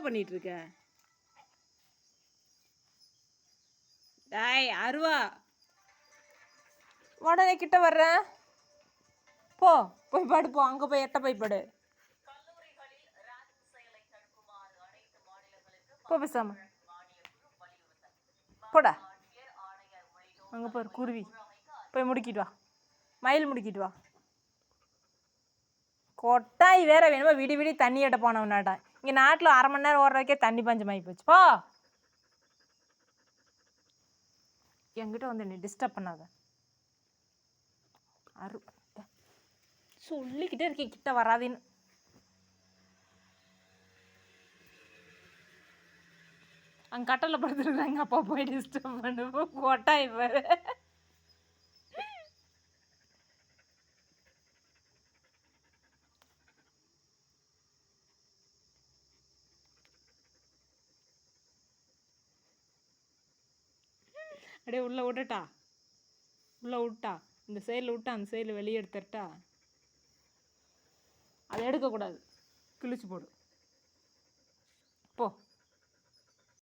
பண்ணிட்டு இருக்க டாய் அருவா. உடனே கிட்ட வர்றேன். போ போய் பாடு போ. அங்கே போய் எட்ட போய் பாடு. போ பேசாம. போடா. அங்கே பாரு குருவி. போய் முடிக்கிட்டு வா. மயில் முடிக்கிட்டு வா. கொட்டாய் வேற வேணுமா? விடி விடி தண்ணி எட்ட போனவனாட்டா இங்கே நாட்டில் அரை மணி நேரம் ஓடுறதுக்கே தண்ணி பஞ்சமாகி போச்சு. போ. என்கிட்ட வந்து நீ டிஸ்டர்ப் பண்ணாத. அரு. சொல்லிக்கிட்டே இருக்கேன் கிட்ட வராதேன்னு. அங்கே கட்டலில் படுத்துருக்காங்க அப்பா போய் டிஸ்டர்ப் பண்ணுவோம் கொட்டாய் பாரு அப்படியே உள்ளே விட்டுட்டா உள்ளே விட்டா. இந்த சைடில் விட்டா அந்த சைடில் வெளியே எடுத்துட்டா. அதை எடுக்கக்கூடாது. கிழிச்சு போடு. போ.